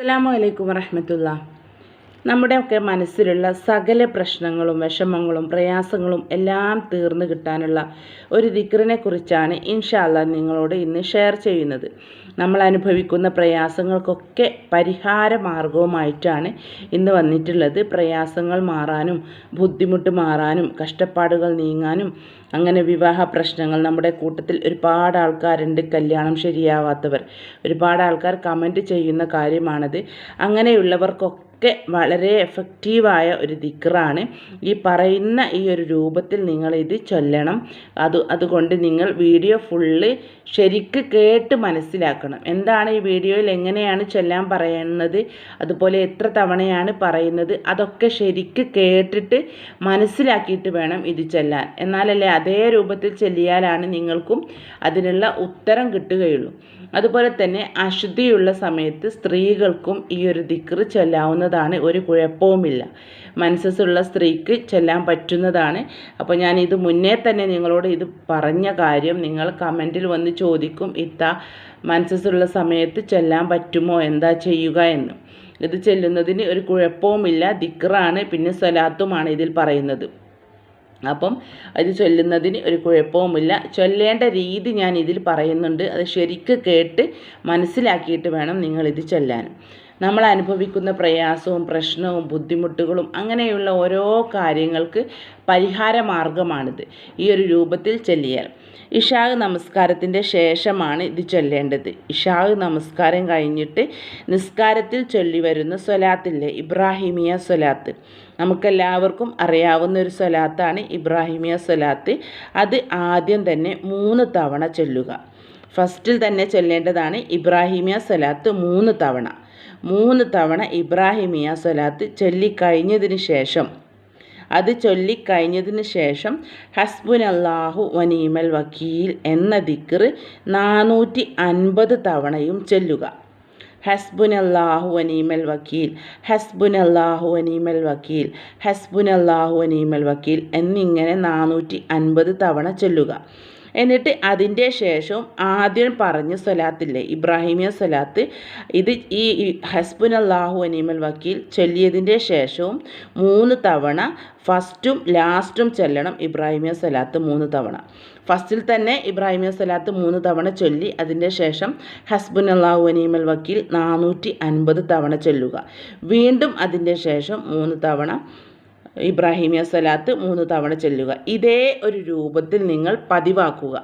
അസ്സലാമു അലൈക്കും വറഹമത്തുള്ള നമ്മുടെയൊക്കെ മനസ്സിലുള്ള സകല പ്രശ്നങ്ങളും വിഷമങ്ങളും പ്രയാസങ്ങളും എല്ലാം തീർന്നു കിട്ടാനുള്ള ഒരു ദിക്റിനെ കുറിച്ചാണ് ഇൻഷാല്ല നിങ്ങളോട് ഇന്ന് ഷെയർ ചെയ്യുന്നത്. നമ്മൾ അനുഭവിക്കുന്ന പ്രയാസങ്ങൾക്കൊക്കെ പരിഹാര മാർഗവുമായിട്ടാണ് ഇന്ന് വന്നിട്ടുള്ളത്. പ്രയാസങ്ങൾ മാറാനും ബുദ്ധിമുട്ട് മാറാനും കഷ്ടപ്പാടുകൾ നീങ്ങാനും അങ്ങനെ വിവാഹ പ്രശ്നങ്ങൾ നമ്മുടെ കൂട്ടത്തിൽ ഒരുപാട് ആൾക്കാരുണ്ട് കല്യാണം ശരിയാവാത്തവർ. ഒരുപാട് ആൾക്കാർ കമന്റ് ചെയ്യുന്ന കാര്യമാണത്. അങ്ങനെയുള്ളവർക്കൊക്കെ ഒക്കെ വളരെ എഫക്റ്റീവായ ഒരു ദിക്റാണ്. ഈ പറയുന്ന ഈ ഒരു രൂപത്തിൽ നിങ്ങൾ ഇത് ചൊല്ലണം. അത് അതുകൊണ്ട് നിങ്ങൾ വീഡിയോ ഫുള്ള് ശരിക്ക് കേട്ട് മനസ്സിലാക്കണം. എന്താണ് ഈ വീഡിയോയിൽ എങ്ങനെയാണ് ചൊല്ലാൻ പറയുന്നത്? അതുപോലെ എത്ര തവണയാണ് പറയുന്നത്? അതൊക്കെ ശരിക്ക് കേട്ടിട്ട് മനസ്സിലാക്കിയിട്ട് വേണം ഇത് ചൊല്ലാൻ. എന്നാലല്ലേ അതേ രൂപത്തിൽ ചൊല്ലിയാലാണ് നിങ്ങൾക്കും അതിനുള്ള ഉത്തരം കിട്ടുകയുള്ളൂ. അതുപോലെ തന്നെ അശുദ്ധിയുള്ള സമയത്ത് സ്ത്രീകൾക്കും ഈ ഒരു ദിക്റ് ചൊല്ലാവുന്നതാണ് ഒരു കുഴപ്പവുമില്ല. മനസ്സുള്ള സ്ത്രീക്ക് ചെല്ലാൻ പറ്റുന്നതാണ്. അപ്പോൾ ഞാൻ ഇത് മുന്നേ തന്നെ നിങ്ങളോട് ഇത് പറഞ്ഞ കാര്യം നിങ്ങൾ കമന്റിൽ വന്ന് ചോദിക്കും ഇത്ത മനസ്സുള്ള സമയത്ത് ചെല്ലാൻ പറ്റുമോ? എന്താ ചെയ്യുക എന്ന്. ഇത് ചെല്ലുന്നതിന് ഒരു കുഴപ്പവുമില്ല. ദിക്റാണ് പിന്നെ സ്വലാത്തുമാണ് ഇതിൽ പറയുന്നത്. അപ്പം അത് ചൊല്ലുന്നതിന് ഒരു കുഴപ്പവുമില്ല. ചൊല്ലേണ്ട രീതി ഞാൻ ഇതിൽ പറയുന്നുണ്ട്. അത് ശരിക്ക് കേട്ട് മനസ്സിലാക്കിയിട്ട് വേണം നിങ്ങളിത് ചൊല്ലാനും നമ്മൾ അനുഭവിക്കുന്ന പ്രയാസവും പ്രശ്നവും ബുദ്ധിമുട്ടുകളും അങ്ങനെയുള്ള ഓരോ കാര്യങ്ങൾക്ക് പരിഹാര മാർഗമാണിത്. ഈ ഒരു രൂപത്തിൽ ചൊല്ലിയാൽ. ഇഷാഗ് നമസ്കാരത്തിന്റെ ശേഷമാണ് ഇത് ചൊല്ലേണ്ടത്. ഇഷാഗ് നമസ്കാരം കഴിഞ്ഞിട്ട് നിസ്കാരത്തിൽ ചൊല്ലി വരുന്ന സ്വലാത്തില്ലേ? ഇബ്രാഹിമിയ സ്വലാത്ത്. നമുക്കെല്ലാവർക്കും അറിയാവുന്ന ഒരു സ്വലാത്താണ് ഇബ്രാഹിമിയ സ്വലാത്ത്. അത് ആദ്യം തന്നെ മൂന്ന് തവണ ചൊല്ലുക. ഫസ്റ്റിൽ തന്നെ ചൊല്ലേണ്ടതാണ് ഇബ്രാഹിമിയ സ്വലാത്ത് മൂന്ന് തവണ. മൂന്ന് തവണ ഇബ്രാഹിമിയ സ്വലാത്ത് ചൊല്ലിക്കഴിഞ്ഞതിന് ശേഷം. അത് ചൊല്ലിക്കഴിഞ്ഞതിന് ശേഷം ഹസ്ബുൻ അള്ളാഹു വനീമൽ വക്കീൽ എന്ന ദിക്കർ നാനൂറ്റി അൻപത് തവണയും ചൊല്ലുക. ഹസ്ബുൻ അള്ളാഹു വനീമൽ വക്കീൽ ഹസ്ബുൻ അള്ളാഹു വനീമൽ വക്കീൽ ഹസ്ബുൻ അള്ളാഹു വനീമൽ വക്കീൽ എന്നിങ്ങനെ നാനൂറ്റി അൻപത് തവണ ചൊല്ലുക. എന്നിട്ട് അതിന്റെ ശേഷവും ആദ്യം പറഞ്ഞ സ്വലാത്തില്ലേ ഇബ്രാഹിമിയ സ്വലാത്ത് ഇത് ഈ ഹസ്ബുൻ അള്ളാഹു അനീമൽ വക്കീൽ ചൊല്ലിയതിന്റെ ശേഷവും മൂന്ന് തവണ ഫസ്റ്റും ലാസ്റ്റും ചെല്ലണം ഇബ്രാഹിമിയ സ്വലാത്ത് മൂന്ന് തവണ. ഫസ്റ്റിൽ തന്നെ ഇബ്രാഹിമിയ സ്വലാത്ത് മൂന്ന് തവണ ചൊല്ലി അതിന്റെ ശേഷം ഹസ്ബുൻ അള്ളാഹു അനീമൽ വക്കീൽ നാനൂറ്റി അൻപത് തവണ ചൊല്ലുക. വീണ്ടും അതിന്റെ ശേഷം മൂന്ന് തവണ ഇബ്രാഹിമിയ സ്വലാത്ത് മൂന്ന് തവണ ചൊല്ലുക. ഇതേ ഒരു രൂപത്തിൽ നിങ്ങൾ പതിവാക്കുക.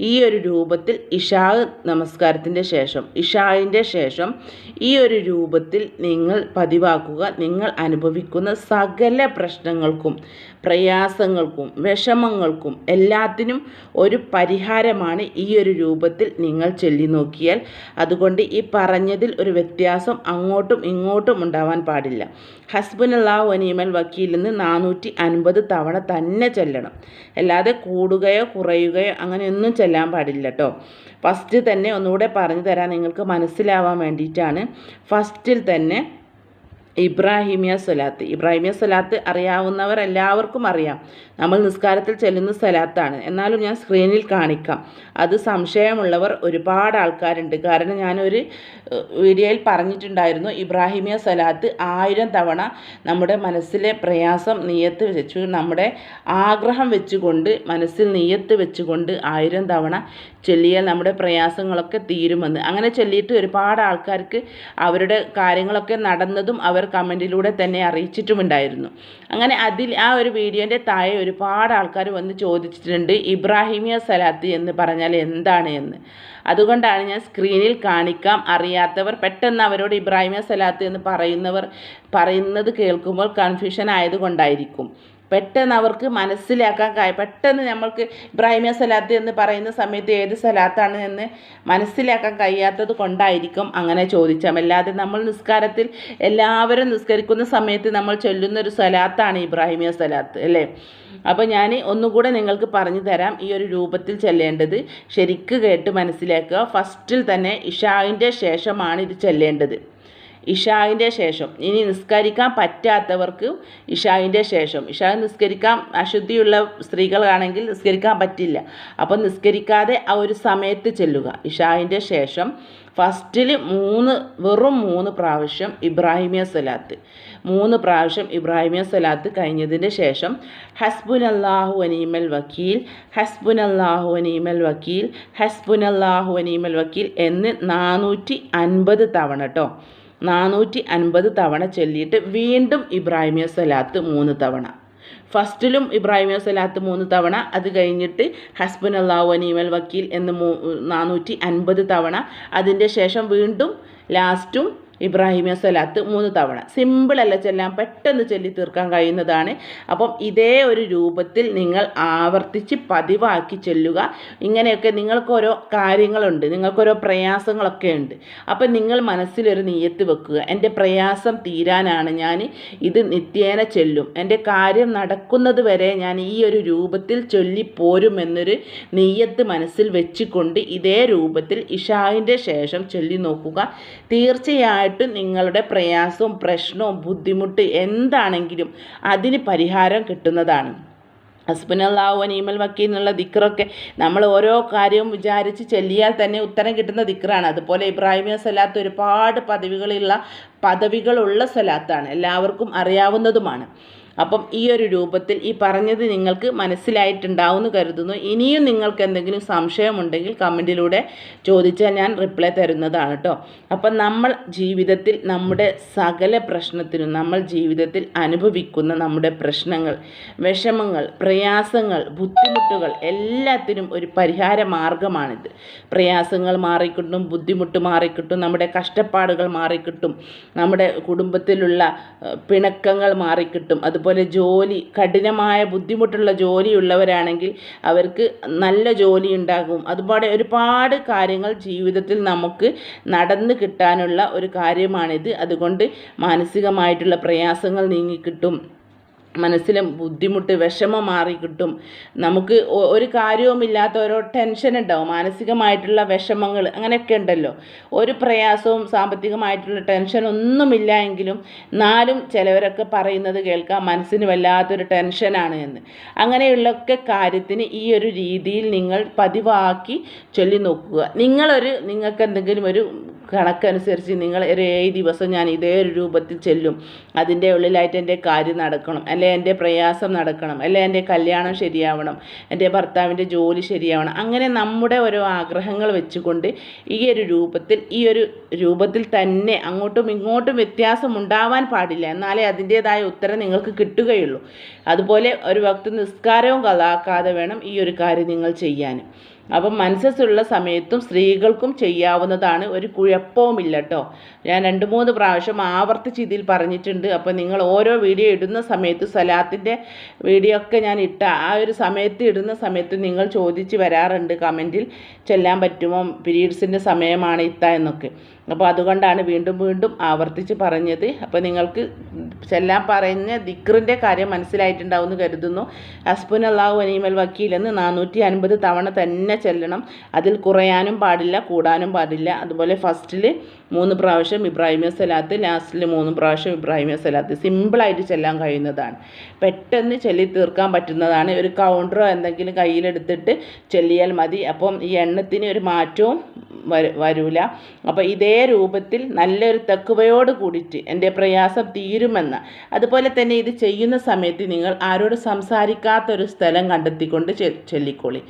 ഈ ഒരു രൂപത്തിൽ ഇഷാ നമസ്കാരത്തിന്റെ ശേഷം ഇഷായിന്റെ ശേഷം ഈ ഒരു രൂപത്തിൽ നിങ്ങൾ പതിവാക്കുക. നിങ്ങൾ അനുഭവിക്കുന്ന സകല പ്രശ്നങ്ങൾക്കും പ്രയാസങ്ങൾക്കും വിഷമങ്ങൾക്കും എല്ലാത്തിനും ഒരു പരിഹാരമാണ് ഈ ഒരു രൂപത്തിൽ നിങ്ങൾ ചൊല്ലി നോക്കിയാൽ. അതുകൊണ്ട് ഈ പറഞ്ഞതിൽ ഒരു വ്യത്യാസം അങ്ങോട്ടും ഇങ്ങോട്ടും ഉണ്ടാവാൻ പാടില്ല. ഹസ്ബുനല്ലാ വനീമൽ വക്കീൽ നിന്ന് നാനൂറ്റി അൻപത് തവണ തന്നെ ചൊല്ലണം. അല്ലാതെ കൂടുകയോ കുറയുകയോ അങ്ങനെയൊന്നും ചെല്ലാൻ പാടില്ല കേട്ടോ ഫസ്റ്റ് തന്നെ ഒന്നുകൂടെ പറഞ്ഞു തരാൻ നിങ്ങൾക്ക് മനസ്സിലാവാൻ വേണ്ടിയിട്ടാണ്. ഫസ്റ്റിൽ തന്നെ ഇബ്രാഹിമിയ സ്വലാത്ത്. ഇബ്രാഹിമിയ സ്വലാത്ത് അറിയാവുന്നവർ എല്ലാവർക്കും അറിയാം. നമ്മൾ നിസ്കാരത്തിൽ ചെല്ലുന്ന സ്വലാത്താണ്. എന്നാലും ഞാൻ സ്ക്രീനിൽ കാണിക്കാം. അത് സംശയമുള്ളവർ ഒരുപാട് ആൾക്കാരുണ്ട്. കാരണം ഞാനൊരു വീഡിയോയിൽ പറഞ്ഞിട്ടുണ്ടായിരുന്നു ഇബ്രാഹിമിയ സ്വലാത്ത് ആയിരം തവണ നമ്മുടെ മനസ്സിലെ പ്രയാസം നീയത്ത് വെച്ചു. നമ്മുടെ ആഗ്രഹം വെച്ചുകൊണ്ട് മനസ്സിൽ നീയത്ത് വെച്ചുകൊണ്ട് ആയിരം തവണ ചൊല്ലിയാൽ നമ്മുടെ പ്രയാസങ്ങളൊക്കെ തീരുമെന്ന്. അങ്ങനെ ചൊല്ലിയിട്ട് ഒരുപാട് ആൾക്കാർക്ക് അവരുടെ കാര്യങ്ങളൊക്കെ നടന്നതും അവർ കമന്റിലൂടെ തന്നെ അറിയിച്ചിട്ടുമുണ്ടായിരുന്നു. അങ്ങനെ അതിൽ ആ ഒരു വീഡിയോന്റെ താഴെ ഒരുപാട് ആൾക്കാർ വന്ന് ചോദിച്ചിട്ടുണ്ട് ഇബ്രാഹിമിയ സലാത്ത് എന്ന് പറഞ്ഞാൽ എന്താണ് എന്ന്? അതുകൊണ്ടാണ് ഞാൻ സ്ക്രീനിൽ കാണിക്കാം. അറിയാത്തവർ പെട്ടെന്ന് അവരോട് ഇബ്രാഹിമിയ സലാത്ത് എന്ന് പറയുന്നവർ പറയുന്നത് കേൾക്കുമ്പോൾ കൺഫ്യൂഷൻ ആയതുകൊണ്ടായിരിക്കും. പെട്ടെന്ന് അവർക്ക് മനസ്സിലാക്കാൻ കഴിയും പെട്ടെന്ന് നമ്മൾക്ക് ഇബ്രാഹിമിയ സലാത്ത് എന്ന് പറയുന്ന സമയത്ത് ഏത് സലാത്താണ് എന്ന് മനസ്സിലാക്കാൻ കഴിയാത്തത് കൊണ്ടായിരിക്കും അങ്ങനെ ചോദിച്ചാൽ അല്ലാതെ നമ്മൾ നിസ്കാരത്തിൽ എല്ലാവരും നിസ്കരിക്കുന്ന സമയത്ത് നമ്മൾ ചൊല്ലുന്ന ഒരു സലാത്താണ് ഇബ്രാഹിമിയ സലാത്ത് അല്ലേ? അപ്പോൾ ഞാൻ ഒന്നുകൂടെ നിങ്ങൾക്ക് പറഞ്ഞു തരാം ഈ ഒരു രൂപത്തിൽ ചെല്ലേണ്ടത്. ശരിക്ക് കേട്ട് മനസ്സിലാക്കുക. ഫസ്റ്റിൽ തന്നെ ഇഷാവിന്റെ ശേഷമാണ് ഇത് ചെല്ലേണ്ടത്. ഇഷായിന്റെ ശേഷം. ഇനി നിസ്കരിക്കാൻ പറ്റാത്തവർക്ക് ഇഷാവിന്റെ ശേഷം. ഇഷാ നിസ്കരിക്കാൻ അശുദ്ധിയുള്ള സ്ത്രീകളാണെങ്കിൽ നിസ്കരിക്കാൻ പറ്റില്ല. അപ്പം നിസ്കരിക്കാതെ ആ ഒരു സമയത്ത് ചെല്ലുക. ഇഷാവിന്റെ ശേഷം ഫസ്റ്റിൽ മൂന്ന് വെറും മൂന്ന് പ്രാവശ്യം ഇബ്രാഹിമിയ സലാത്ത് മൂന്ന് പ്രാവശ്യം ഇബ്രാഹിമിയ സലാത്ത് കഴിഞ്ഞതിന് ശേഷം ഹസ്ബുൻ അള്ളാഹു അനീമൽ വക്കീൽ ഹസ്ബുൻ അള്ളാഹു അനീമൽ വക്കീൽ ഹസ്ബുൻ അള്ളാഹു അനീമൽ വക്കീൽ എന്ന് നാനൂറ്റി അൻപത് തവണ കേട്ടോ നാനൂറ്റി അൻപത് തവണ ചൊല്ലിയിട്ട് വീണ്ടും ഇബ്രാഹിമിയ സലാത്ത് മൂന്ന് തവണ. ഫസ്റ്റിലും ഇബ്രാഹിമിയ സലാത്ത് മൂന്ന് തവണ. അത് കഴിഞ്ഞിട്ട് ഹസ്ബൻ അള്ളാഹു അനീമൽ വക്കീൽ എന്ന് മൂ നാനൂറ്റി അൻപത് തവണ. അതിന്റെ ശേഷം വീണ്ടും ലാസ്റ്റും ഇബ്രാഹിമിയ സ്വലാത്ത് മൂന്ന് തവണ. സിമ്പിളല്ല ചെല്ലാൻ പെട്ടെന്ന് ചൊല്ലി തീർക്കാൻ കഴിയുന്നതാണ്. അപ്പം ഇതേ ഒരു രൂപത്തിൽ നിങ്ങൾ ആവർത്തിച്ച് പതിവാക്കി ചെല്ലുക. ഇങ്ങനെയൊക്കെ നിങ്ങൾക്കോരോ കാര്യങ്ങളുണ്ട് നിങ്ങൾക്കോരോ പ്രയാസങ്ങളൊക്കെ ഉണ്ട്. അപ്പം നിങ്ങൾ മനസ്സിലൊരു നീയത്ത് വെക്കുക. എന്റെ പ്രയാസം തീരാനാണ് ഞാൻ ഇത് നിത്യേന ചെല്ലും. എന്റെ കാര്യം നടക്കുന്നത് വരെ ഞാൻ ഈ ഒരു രൂപത്തിൽ ചൊല്ലിപ്പോരുമെന്നൊരു നീയത്ത് മനസ്സിൽ വെച്ചുകൊണ്ട് ഇതേ രൂപത്തിൽ ഇഷാവിന്റെ ശേഷം ചൊല്ലി നോക്കുക. തീർച്ചയായിട്ടും തീർച്ചയായിട്ടും നിങ്ങളുടെ പ്രയാസവും പ്രശ്നവും ബുദ്ധിമുട്ട് എന്താണെങ്കിലും അതിന് പരിഹാരം കിട്ടുന്നതാണ്. ഹസ്ബനല്ലാവോ നീമൽ വക്കി എന്നുള്ള ദിക്റൊക്കെ നമ്മൾ ഓരോ കാര്യവും വിചാരിച്ച് ചെല്ലിയാൽ തന്നെ ഉത്തരം കിട്ടുന്ന ദിക്റാണ്. അതുപോലെ ഇബ്രാഹിമിയ സലാത്ത് ഒരുപാട് പദവികളുള്ള പദവികളുള്ള സലാത്താണ് എല്ലാവർക്കും അറിയാവുന്നതുമാണ്. അപ്പം ഈ ഒരു രൂപത്തിൽ ഈ പറഞ്ഞത് നിങ്ങൾക്ക് മനസ്സിലായിട്ടുണ്ടാവുമെന്ന് കരുതുന്നു. ഇനിയും നിങ്ങൾക്ക് എന്തെങ്കിലും സംശയമുണ്ടെങ്കിൽ കമന്റിലൂടെ ചോദിച്ചാൽ ഞാൻ റിപ്ലൈ തരുന്നതാണ് കേട്ടോ. അപ്പം നമ്മൾ ജീവിതത്തിൽ നമ്മുടെ സകല പ്രശ്നത്തിനും നമ്മൾ ജീവിതത്തിൽ അനുഭവിക്കുന്ന നമ്മുടെ പ്രശ്നങ്ങൾ വിഷമങ്ങൾ പ്രയാസങ്ങൾ ബുദ്ധിമുട്ടുകൾ എല്ലാത്തിനും ഒരു പരിഹാര മാർഗമാണിത്. പ്രയാസങ്ങൾ മാറിക്കിട്ടും ബുദ്ധിമുട്ട് മാറിക്കിട്ടും നമ്മുടെ കഷ്ടപ്പാടുകൾ മാറിക്കിട്ടും നമ്മുടെ കുടുംബത്തിലുള്ള പിണക്കങ്ങൾ മാറിക്കിട്ടും അതുപോലെ അതുപോലെ ജോലി കഠിനമായ ബുദ്ധിമുട്ടുള്ള ജോലിയുള്ളവരാണെങ്കിൽ അവർക്ക് നല്ല ജോലി ഉണ്ടാകും അതുപോലെ ഒരുപാട് കാര്യങ്ങൾ ജീവിതത്തിൽ നമുക്ക് നടന്നു കിട്ടാനുള്ള ഒരു കാര്യമാണിത്. അതുകൊണ്ട് മാനസികമായിട്ടുള്ള പ്രയാസങ്ങൾ നീങ്ങിക്കിട്ടും. മനസ്സിലെ ബുദ്ധിമുട്ട് വിഷമം മാറി കിട്ടും. നമുക്ക് ഒരു കാര്യവുമില്ലാത്ത ഓരോ ടെൻഷൻ ഉണ്ടാവും. മാനസികമായിട്ടുള്ള വിഷമങ്ങൾ അങ്ങനെയൊക്കെ ഉണ്ടല്ലോ. ഒരു പ്രയാസവും സാമ്പത്തികമായിട്ടുള്ള ടെൻഷൻ ഒന്നുമില്ല എങ്കിലും നാലും ചിലവരൊക്കെ പറയുന്നത് കേൾക്കാം. മനസ്സിന് വല്ലാത്തൊരു ടെൻഷനാണ് എന്ന്. അങ്ങനെയുള്ളൊക്കെ കാര്യത്തിന് ഈ ഒരു രീതിയിൽ നിങ്ങൾ പതിവാക്കി ചൊല്ലി നോക്കുക നിങ്ങളൊരു നിങ്ങൾക്ക് എന്തെങ്കിലും ഒരു കണക്കനുസരിച്ച് നിങ്ങൾ ഒരു ഏഴ് ദിവസം ഞാൻ ഇതേ ഒരു രൂപത്തിൽ ചെല്ലും. അതിന്റെ ഉള്ളിലായിട്ട് എന്റെ കാര്യം നടക്കണം. അല്ലെ എന്റെ പ്രയാസം നടക്കണം. അല്ലെ എന്റെ കല്യാണം ശരിയാവണം. എന്റെ ഭർത്താവിന്റെ ജോലി ശരിയാവണം. അങ്ങനെ നമ്മുടെ ഓരോ ആഗ്രഹങ്ങൾ വെച്ചുകൊണ്ട് ഈ ഒരു രൂപത്തിൽ ഈ ഒരു രൂപത്തിൽ തന്നെ അങ്ങോട്ടും ഇങ്ങോട്ടും വ്യത്യാസം ഉണ്ടാവാൻ പാടില്ല. എന്നാലേ അതിന്റേതായ ഉത്തരം നിങ്ങൾക്ക് കിട്ടുകയുള്ളൂ. അതുപോലെ ഒരു ഭക്തി നിസ്കാരവും കലാക്കാതെ വേണം ഈ ഒരു കാര്യം നിങ്ങൾ ചെയ്യാൻ. അപ്പം മനസ്സുള്ള സമയത്തും സ്ത്രീകൾക്കും ചെയ്യാവുന്നതാണ് ഒരു കുഴപ്പവുമില്ല കേട്ടോ ഞാൻ രണ്ട് മൂന്ന് പ്രാവശ്യം ആവർത്തിച്ച് ഇതിൽ പറഞ്ഞിട്ടുണ്ട്. അപ്പോൾ നിങ്ങൾ ഓരോ വീഡിയോ ഇടുന്ന സമയത്ത് സലാത്തിന്റെ വീഡിയോ ഒക്കെ ഞാൻ ഇട്ട ആ ഒരു സമയത്ത് ഇടുന്ന സമയത്ത് നിങ്ങൾ ചോദിച്ച് വരാറുണ്ട് കമന്റിൽ ചെല്ലാൻ പറ്റുമോ? പീരീഡ്സിന്റെ സമയമാണ് ഇത്ത എന്നൊക്കെ. അപ്പോൾ അതുകൊണ്ടാണ് വീണ്ടും വീണ്ടും ആവർത്തിച്ച് പറഞ്ഞത്. അപ്പോൾ നിങ്ങൾക്ക് ചെല്ലാൻ പറഞ്ഞ ദിക്റിന്റെ കാര്യം മനസ്സിലായിട്ടുണ്ടാവും എന്ന് കരുതുന്നു. ഹസ്ബുൻ അള്ളാഹു അനീമൽ വക്കീലെന്ന് നാനൂറ്റി അൻപത് തവണ തന്നെ ചെല്ലണം. അതിൽ കുറയാനും പാടില്ല കൂടാനും പാടില്ല. അതുപോലെ ഫസ്റ്റിൽ മൂന്ന് പ്രാവശ്യം ഇബ്രാഹിമിയ സലാത്ത് ലാസ്റ്റിൽ മൂന്ന് പ്രാവശ്യം ഇബ്രാഹിമിയ സലാത്ത് സിമ്പിളായിട്ട് ചെല്ലാൻ കഴിയുന്നതാണ്. പെട്ടെന്ന് ചൊല്ലി തീർക്കാൻ പറ്റുന്നതാണ്. ഒരു കൗണ്ടറോ എന്തെങ്കിലും കയ്യിലെടുത്തിട്ട് ചൊല്ലിയാൽ മതി. അപ്പം ഈ എണ്ണത്തിന് ഒരു മാറ്റവും വരൂല. അപ്പോൾ ഇതേ രൂപത്തിൽ നല്ലൊരു തെക്കുവയോട് കൂടിയിട്ട് എന്റെ പ്രയാസം തീരുമെന്ന്. അതുപോലെ തന്നെ ഇത് ചെയ്യുന്ന സമയത്ത് നിങ്ങൾ ആരോട് സംസാരിക്കാത്തൊരു സ്ഥലം കണ്ടെത്തിക്കൊണ്ട് ചൊല്ലിക്കോളി.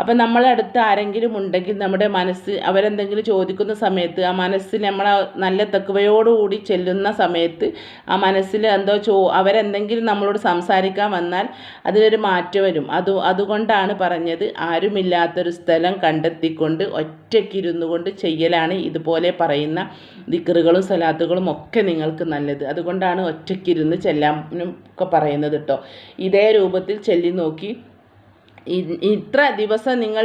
അപ്പം നമ്മളടുത്ത് ആരെങ്കിലും ഉണ്ടെങ്കിൽ നമ്മുടെ മനസ്സ് അവരെന്തെങ്കിലും ചോദിക്കുന്ന സമയത്ത് ആ മനസ്സിൽ നമ്മൾ നല്ല തെക്കുവയോടുകൂടി ചെല്ലുന്ന സമയത്ത് ആ മനസ്സിൽ എന്തോ ചോ അവരെന്തെങ്കിലും നമ്മളോട് സംസാരിക്കാൻ വന്നാൽ അതിലൊരു മാറ്റം വരും. അത് അതുകൊണ്ടാണ് പറഞ്ഞത് ആരുമില്ലാത്തൊരു സ്ഥലം കണ്ടെത്തിക്കൊണ്ട് ഒറ്റയ്ക്കിരുന്നു കൊണ്ട് ചെയ്യലാണ് ഇതുപോലെ പറയുന്ന ദിക്കറുകളും സലാത്തുകളും ഒക്കെ നിങ്ങൾക്ക് നല്ലത്. അതുകൊണ്ടാണ് ഒറ്റയ്ക്കിരുന്ന് ചെല്ലാനും ഒക്കെ പറയുന്നത് കേട്ടോ ഇതേ രൂപത്തിൽ ചെല്ലി നോക്കി ഇത്ര ദിവസം നിങ്ങൾ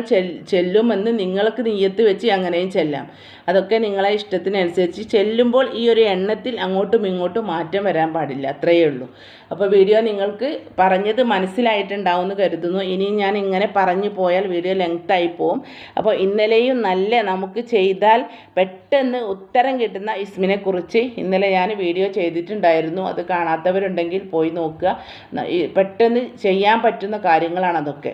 ചെല്ലുമെന്ന് നിങ്ങൾക്ക് നീയത്ത് വെച്ച് അങ്ങനെയും ചെല്ലാം. അതൊക്കെ നിങ്ങളെ ഇഷ്ടത്തിനനുസരിച്ച് ചെല്ലുമ്പോൾ ഈ ഒരു എണ്ണത്തിൽ അങ്ങോട്ടും ഇങ്ങോട്ടും മാറ്റം വരാൻ പാടില്ല. അത്രയേ ഉള്ളൂ. അപ്പോൾ വീഡിയോ നിങ്ങൾക്ക് പറഞ്ഞത് മനസ്സിലായിട്ടുണ്ടാവുമെന്ന് കരുതുന്നു. ഇനി ഞാൻ ഇങ്ങനെ പറഞ്ഞു പോയാൽ വീഡിയോ ലെങ്ത്തായി പോവും. അപ്പോൾ ഇന്നലെയും നല്ല നമുക്ക് ചെയ്താൽ പെട്ടെന്ന് ഉത്തരം കിട്ടുന്ന ഇസ്മിനെക്കുറിച്ച് ഇന്നലെ ഞാൻ വീഡിയോ ചെയ്തിട്ടുണ്ടായിരുന്നു. അത് കാണാത്തവരുണ്ടെങ്കിൽ പോയി നോക്കുക. പെട്ടെന്ന് ചെയ്യാൻ പറ്റുന്ന കാര്യങ്ങളാണ് അതൊക്കെ.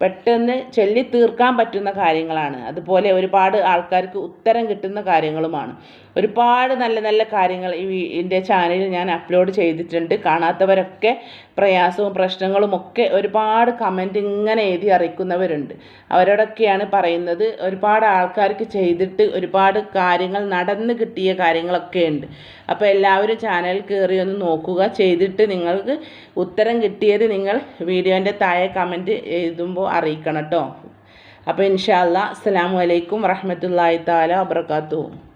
പെട്ടെന്ന് ചൊല്ലി തീർക്കാൻ പറ്റുന്ന കാര്യങ്ങളാണ്. അതുപോലെ ഒരുപാട് ആൾക്കാർക്ക് ഉത്തരം കിട്ടുന്ന കാര്യങ്ങളുമാണ്. ഒരുപാട് നല്ല നല്ല കാര്യങ്ങൾ ഈ എന്റെ ചാനലിൽ ഞാൻ അപ്ലോഡ് ചെയ്തിട്ടുണ്ട്. കാണാത്തവരൊക്കെ പ്രയാസവും പ്രശ്നങ്ങളും ഒക്കെ ഒരുപാട് കമന്റ് ഇങ്ങനെ എഴുതി അറിയിക്കുന്നവരുണ്ട്. അവരോടൊക്കെയാണ് പറയുന്നത്. ഒരുപാട് ആൾക്കാർക്ക് ചെയ്തിട്ട് ഒരുപാട് കാര്യങ്ങൾ നടന്ന് കിട്ടിയ കാര്യങ്ങളൊക്കെ ഉണ്ട്. അപ്പോൾ എല്ലാവരും ചാനൽ കയറി ഒന്ന് നോക്കുക. ചെയ്തിട്ട് നിങ്ങൾക്ക് ഉത്തരം കിട്ടിയത് നിങ്ങൾ വീഡിയോന്റെ താഴെ കമന്റ് എഴുതുമ്പോൾ അറിയിക്കണം കേട്ടോ അപ്പോൾ ഇൻഷാല്ല അസ്സാം വലൈക്കും വറഹമത്തല്ലാ താല വബറകാതുഹു.